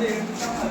Terima kasih.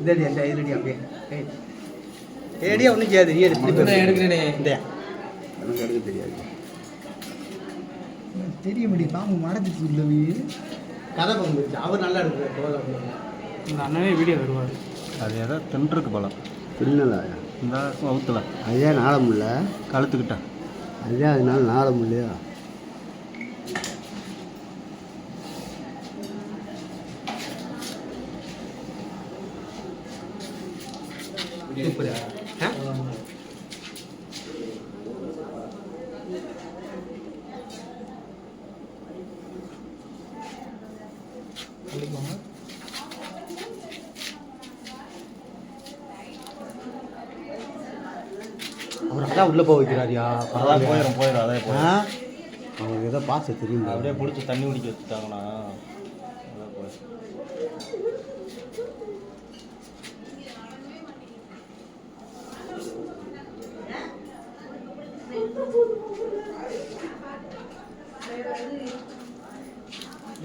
இதடி அந்த இதடி அப்படியே. ஏடியா ஒன்றும் செய்யாது நீ எடுக்கிறேனே இந்த எனக்கு எடுக்க தெரியாது தெரிய முடியும் பாம்பு மடத்துக்கு உள்ளவே கதை பங்குச்சு அவர் நல்லா எடுக்கிறார் இந்த அண்ணனே வீடியோ வருவார் அது ஏதோ தின்றுருக்கு போல பின்னலா இந்த வவுத்துல அதே நாள முடியல கழுத்துக்கிட்ட அதே அதனால நாள முடியலையா அவர் அதான் உள்ள போக வைக்கிறாரியா? அதான் போயிடும் போயிடும் அதே ஆ? போயிடும் அவங்களுக்கு ஏதோ பாச தெரியும் அப்படியே பிடிச்சி தண்ணி குடிக்க வச்சுட்டாங்கன்னா அதே போயிடும்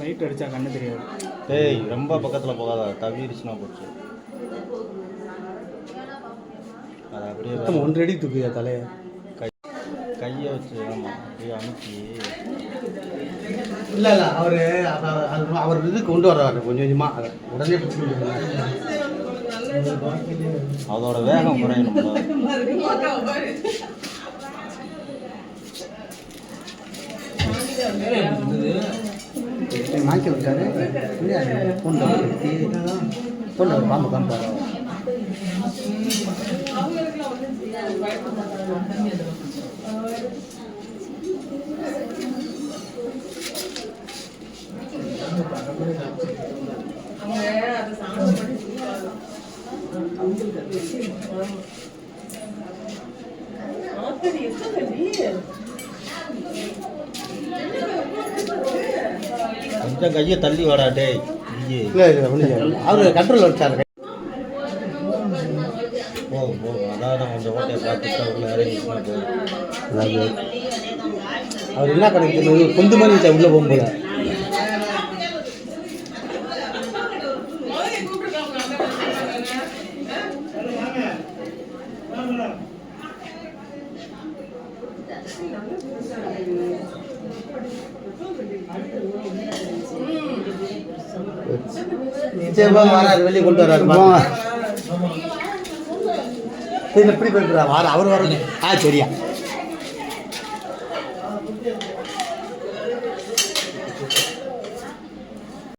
லைட் அடிச்சா கண்ணு தெரியாது. டேய் ரொம்ப பக்கத்தில் போகாத. தவிரிச்சுனா போச்சு. அது அப்படியே மொத்தம் ஒன்றரை அடி தூக்குயா தலையை. கை கையை வச்சு ஆமாம் அப்படியே அமுக்கி. இல்லை இல்லை அவர் அவர் இது கொண்டு வர்றாரு கொஞ்சம் கொஞ்சமாக அதை உடனே பிடிச்சி அதோட வேகம் குறையணும்ல. மாய்க்க விட்டாரு பொண்ணு கட்டி பொண்ணு பாம்பு காமிப்பாரு கொஞ்சம் கையை தள்ளி வாடா டேய். இல்லை அவர் கண்ட்ரோல் வச்சாரு. போதும் போதும் அதான் நான் கொஞ்சம் ஓட்டையை பார்த்துட்டு உள்ள அதாவது அவர் என்ன பண்ணிட்டு கொஞ்சம் மாதிரி வச்சா உள்ளே போகும்போது சரி போங்க வராரு வெளியே கொண்டு வராரு. போங்க சரி எப்படி போயிட்டு வார அவர் வர ஆ சரியா.